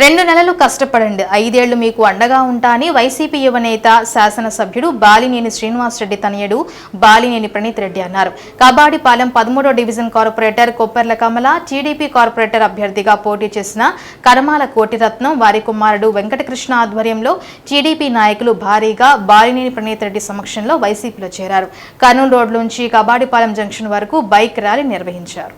రెండు నెలలు కష్టపడండి. ఐదేళ్ళు మీకు అండగా ఉంటా అని వైసీపీ యువనేత శాసనసభ్యుడు బాలినేని శ్రీనివాసరెడ్డి తనయుడు బాలినేని ప్రణీత్ రెడ్డి అన్నారు. కబాడిపాలెం పదమూడో division corporator Kopperla Kamala TDP corporator అభ్యర్థిగా పోటీ చేసిన కరమాల కోటిరత్నం వారి కుమారుడు వెంకటకృష్ణ ఆధ్వర్యంలో టీడీపీ నాయకులు భారీగా బాలినేని ప్రణీత్ రెడ్డి సమక్షంలో వైసీపీలో చేరారు. కర్నూలు రోడ్ నుంచి కబాడిపాలెం జంక్షన్ వరకు బైక్ ర్యాలీ నిర్వహించారు.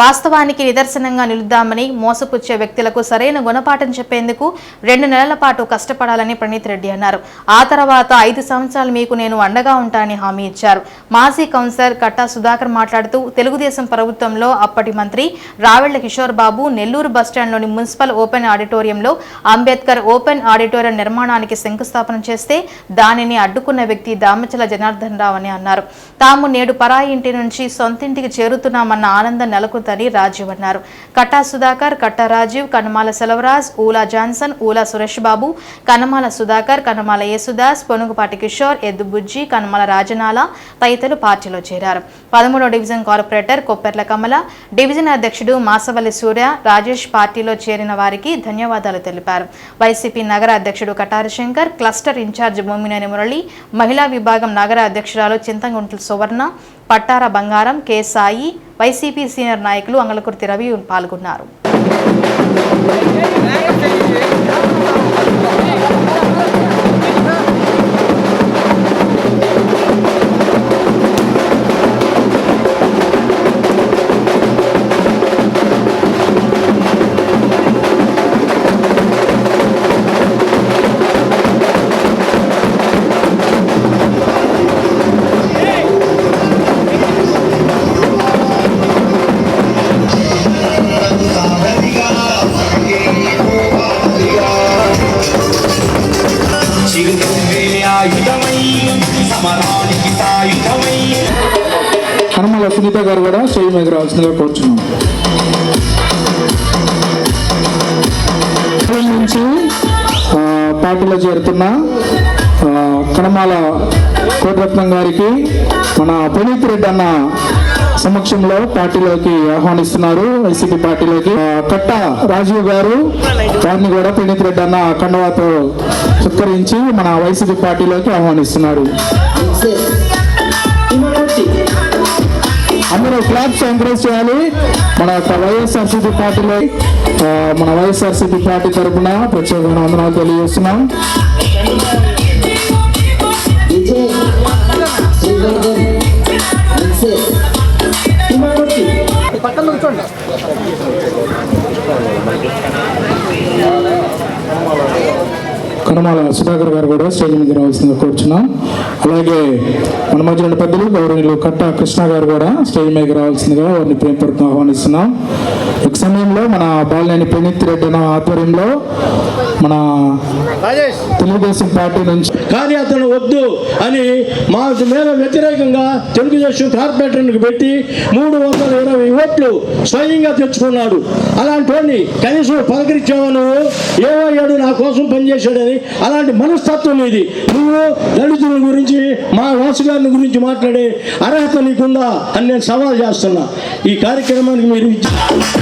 వాస్తవానికి నిదర్శనంగా నిలుద్దామని మోసపుచ్చే వ్యక్తులకు సరైన గుణపాఠం చెప్పేందుకు రెండు నెలల పాటు కష్టపడాలని ప్రణీత్ రెడ్డి అన్నారు. ఆ తర్వాత ఐదు సంవత్సరాలు మీకు నేను అండగా ఉంటానని హామీ ఇచ్చారు. మాజీ కౌన్సిలర్ కట్టా సుధాకర్ మాట్లాడుతూ తెలుగుదేశం ప్రభుత్వంలో అప్పటి మంత్రి రావెళ్ళ కిషోర్ బాబు నెల్లూరు బస్టాండ్లోని మున్సిపల్ ఓపెన్ ఆడిటోరియంలో అంబేద్కర్ ఓపెన్ ఆడిటోరియం నిర్మాణానికి శంకుస్థాపన చేస్తే దానిని అడ్డుకున్న వ్యక్తి దామచల జనార్దన్ రావు అని అన్నారు. తాము నేడు పరాయి ఇంటి నుంచి సొంతింటికి చేరుతున్నామన్న ఆనందం జరుగుతుందని రాజీవ్ అన్నారు. కట్టా సుధాకర్ కట్టా రాజీవ్ కనమాల సెలవరాజ్ ఊలా జాన్సన్ ఊలా సురేష్ బాబు కనమాల సుధాకర్ కనమాల యేసుదాస్ పొనుగుపాటి కిషోర్ ఎద్దు బుజ్జి కనమాల రాజనాల తదితరులు పార్టీలో చేరారు. పదమూడో division corporator Kopperla Kamala division అధ్యక్షుడు మాసవల్లి సూర్య రాజేష్ పార్టీలో చేరిన వారికి ధన్యవాదాలు తెలిపారు. వైసీపీ నగర అధ్యక్షుడు కటారి శంకర్ క్లస్టర్ ఇన్ఛార్జ్ భూమినేని మురళి మహిళా విభాగం నగర అధ్యక్షురాలు చింతగుంట్ల సువర్ణ పట్టార బంగారం కె సాయి వైసీపీ సీనియర్ నాయకులు అంగళకుర్తి రవి పాల్గొన్నారు. హనుమల సునీత గారు కూడా స్టేజ్ మీద రావాల్సిందిగా కోరుచున్నాం. నుంచి పార్టీలో చేరుతున్న కనమాల కోటరత్నం గారికి మన పునీత్ రెడ్డి అన్న సమక్షంలో పార్టీలోకి ఆహ్వానిస్తున్నారు వైసీపీ పార్టీలోకి. కట్ట రాజీవ్ గారు వారిని కూడా పునీత్ రెడ్డి అన్న కండవాతో సత్కరించి మన వైసీపీ పార్టీలోకి ఆహ్వానిస్తున్నారు. క్లాప్స్ ఎంకరేజ్ చేయాలి. మన వైఎస్ఆర్సీపీ పార్టీలో మన వైఎస్ఆర్సీపీ పార్టీ తరఫున ప్రత్యేకమైన వందనాలు తెలియజేస్తున్నాం. విజయ్ శ్రీవర్ధన్ మిక్సెస్ సుధాకర్ గారు కూడా స్టేజ్ మీద రావాల్సిందిగా కోరుచున్నాం. అలాగే మన మధ్య ఉన్న పెద్దలు గౌరవనీయులు కట్ట కృష్ణ గారు కూడా స్టేజ్ మీదకి రావాల్సిందిగా వారిని ప్రేమపూర్వకంగా ఆహ్వానిస్తున్నాం. ఒక సమయంలో మన బాలినేని ప్రణీత్ రెడ్డి అన్న ఆధ్వర్యంలో మన తెలుగుదేశం పార్టీ నుంచి కానీ అతను వద్దు అని మా మీద వ్యతిరేకంగా తెలుగుదేశం కార్పొరేటర్కి పెట్టి మూడు వందల ఇరవై ఓట్లు స్వయంగా తెచ్చుకున్నాడు. అలాంటి వాడిని కనీసం పలకరించావు నువ్వు? ఏమయ్యాడు నా కోసం పనిచేశాడని అలాంటి మనస్తత్వం ఇది నువ్వు దళితుల గురించి మా వాసు గారిని గురించి మాట్లాడే అర్హత నీకుందా అని నేను సవాల్ చేస్తున్నా. ఈ కార్యక్రమానికి మీరు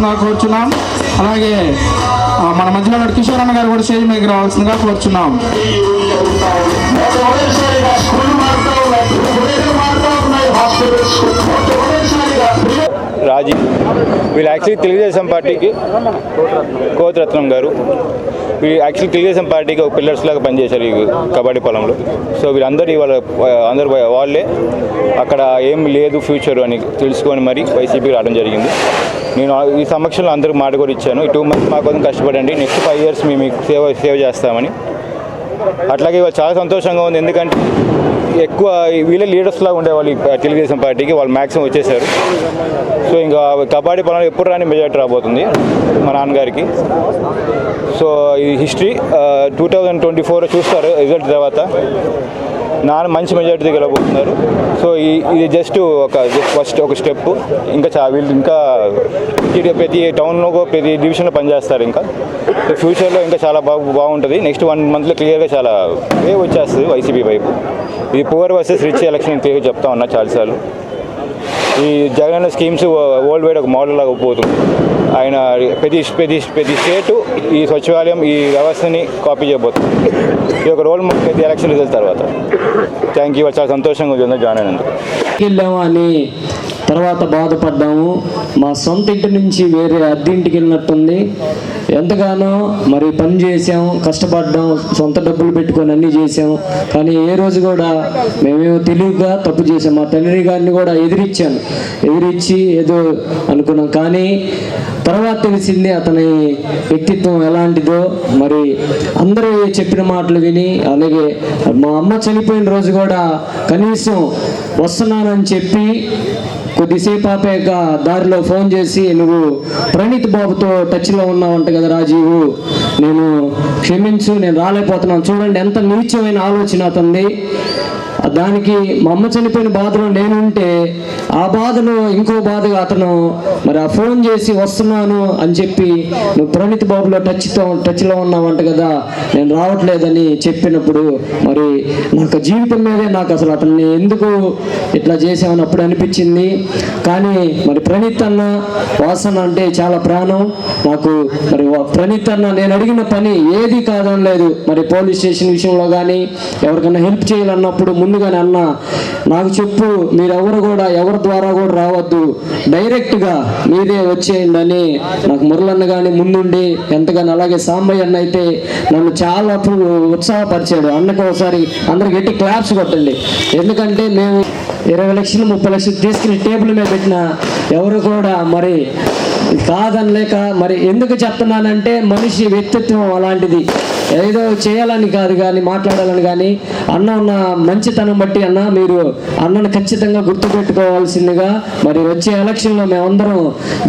తరఫున కోరుచున్నాం అలాగే మన మధ్యలో ఉన్న కిషోర్ అన్న గారు కూడా స్టేజ్ మీదకి రావాల్సిందిగా కోరుచున్నాం. రాజీ వీళ్ళు యాక్చువల్లీ తెలుగుదేశం పార్టీకి కోతిరత్నం గారు. వీళ్ళు యాక్చువల్లీ తెలుగుదేశం పార్టీకి ఒక పిల్లర్స్ లాగా పనిచేశారు ఈ కబడ్డీ పొలంలో. సో వీళ్ళందరూ ఇవాళ అందరు వాళ్ళే. అక్కడ ఏం లేదు ఫ్యూచర్ అని తెలుసుకొని మరి వైసీపీకి రావడం జరిగింది. నేను ఈ సమక్షంలో అందరికి మాట కూడా ఇచ్చాను. ఈ టూ మంత్స్ మా కోసం కష్టపడండి. నెక్స్ట్ ఫైవ్ ఇయర్స్ మేము మీకు సేవ సేవ చేస్తామని. అట్లాగే ఇవాళ చాలా సంతోషంగా ఉంది. ఎందుకంటే ఎక్కువ వీళ్ళే లీడర్స్ లాగా ఉండేవాళ్ళు ఈ తెలుగుదేశం పార్టీకి. వాళ్ళు మ్యాక్సిమం వచ్చేసారు. సో ఇంకా కబడ్డీ పొలంలో ఎప్పుడు రాని మెజార్టీ రాబోతుంది మా నాన్నగారికి. సో ఈ history two thousand twenty four చూస్తారు. రిజల్ట్ తర్వాత. నాన్న మంచి మెజార్టీ గెలవబోతున్నారు. సో ఈ ఇది జస్ట్ ఒక ఫస్ట్ ఒక స్టెప్ ఇంకా చా వీళ్ళు ఇంకా ప్రతి- టౌన్లో ప్రతి డివిజన్లో పనిచేస్తారు ఇంకా. సో ఫ్యూచర్లో ఇంకా చాలా బాగు బాగుంటుంది. నెక్స్ట్ వన్ మంత్లో క్లియర్గా చాలా వే వచ్చేస్తుంది వైసీపీ వైపు. ఇది పువర్ వర్సెస్ రిచ్ ఎలక్షన్ క్లియర్గా చెప్తా ఉన్నా చాలాసార్లు. ఈ జగనన్న స్కీమ్స్ వరల్డ్ వైడ్ ఒక మోడల్ లాగా పోతుంది. ఆయన ప్రతి ప్రతి ప్రతి స్టేటు ఈ సచివాలయం ఈ వ్యవస్థని కాపీ చేయబోతుంది. ఇది ఒక రోల్ ప్రతి ఎలక్షన్ రిజల్ట్ తర్వాత. థ్యాంక్ యూ చాలా సంతోషంగా ఉంది జాయిన్ అయినందుకు. అని తర్వాత బాధపడ్డాము. మా సొంత ఇంటి నుంచి వేరే అద్దె ఇంటికి వెళ్ళినట్టుంది. ఎంతగానో మరి పని చేసాం కష్టపడ్డాం సొంత డబ్బులు పెట్టుకొని అన్నీ చేసాం కానీ ఏ రోజు కూడా మేమేమో తెలివిగా తప్పు చేసాం మా తండ్రి గారిని కూడా ఎదిరిచ్చాను ఎదిరించి ఏదో అనుకున్నాం. కానీ తర్వాత తెలిసింది అతని వ్యక్తిత్వం ఎలాంటిదో. మరి అందరూ చెప్పిన మాటలు విని అలాగే మా అమ్మ చనిపోయిన రోజు కూడా కనీసం వస్తున్నానని చెప్పి కొద్దిసేపు ఆపాక దారిలో ఫోన్ చేసి నువ్వు ప్రణీత్ బాబుతో టచ్లో ఉన్నావంట కదా రాజీవు? నేను క్షమించు నేను రాలేకపోతున్నాను. చూడండి ఎంత నీచమైన ఆలోచన అతనిది. దానికి మా అమ్మ చనిపోయిన బాధలో నేనుంటే ఆ బాధలో ఇంకో బాధగా అతను మరి ఆ ఫోన్ చేసి వస్తున్నాను అని చెప్పి నువ్వు ప్రణీత్ బాబులో టచ్తో టచ్లో ఉన్నావంట కదా నేను రావట్లేదని చెప్పినప్పుడు మరి నాకు జీవితం మీదే నాకు అసలు అతన్ని ఎందుకు ఇట్లా చేసామని అప్పుడు అనిపించింది. కానీ మరి ప్రణీత్ అన్న వాసన అంటే చాలా ప్రాణం. నాకు మరి పని తన నేను అడిగిన పని ఏది కాదని లేదు. మరి పోలీస్ స్టేషన్ విషయంలో కానీ ఎవరికైనా హెల్ప్ చేయాలన్నప్పుడు ముందుగానే అన్న నాకు చెప్పు మీరెవరు కూడా ఎవరి ద్వారా కూడా రావద్దు. డైరెక్ట్గా మీరే వచ్చేయండి అని నాకు మురళన్న కానీ ముందుండి ఎంతగానో అలాగే సాంబయ్య అన్న అయితే నన్ను చాలా ఉత్సాహపరిచాడు. అన్నకు ఒకసారి అందరికి గట్టి క్లాప్స్ కొట్టండి. ఎందుకంటే మేము ఇరవై లక్షలు ముప్పై లక్షలు తీసుకుని టేబుల్ మీద పెట్టిన ఎవరు కూడా మరి కాదనలేక మరి ఎందుకు చెప్తున్నానంటే మనిషి వ్యక్తిత్వం అలాంటిది. ఏదో చేయాలని కాదు కానీ మాట్లాడాలని కానీ అన్న ఉన్న మంచితనం బట్టి అన్న మీరు అన్నను ఖచ్చితంగా గుర్తుపెట్టుకోవాల్సిందిగా మరి వచ్చే ఎలక్షన్లో మేమందరం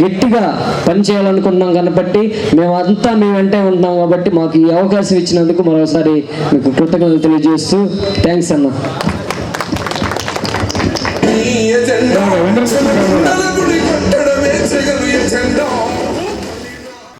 గట్టిగా పనిచేయాలనుకుంటున్నాం కాబట్టి మేమంతా మీ వెంటే ఉంటున్నాం కాబట్టి మాకు ఈ అవకాశం ఇచ్చినందుకు మరోసారి మీకు కృతజ్ఞతలు తెలియజేస్తూ థ్యాంక్స్ అన్న. சென்றான் தலைமுடி கட்டடமே செகவிய சென்றான்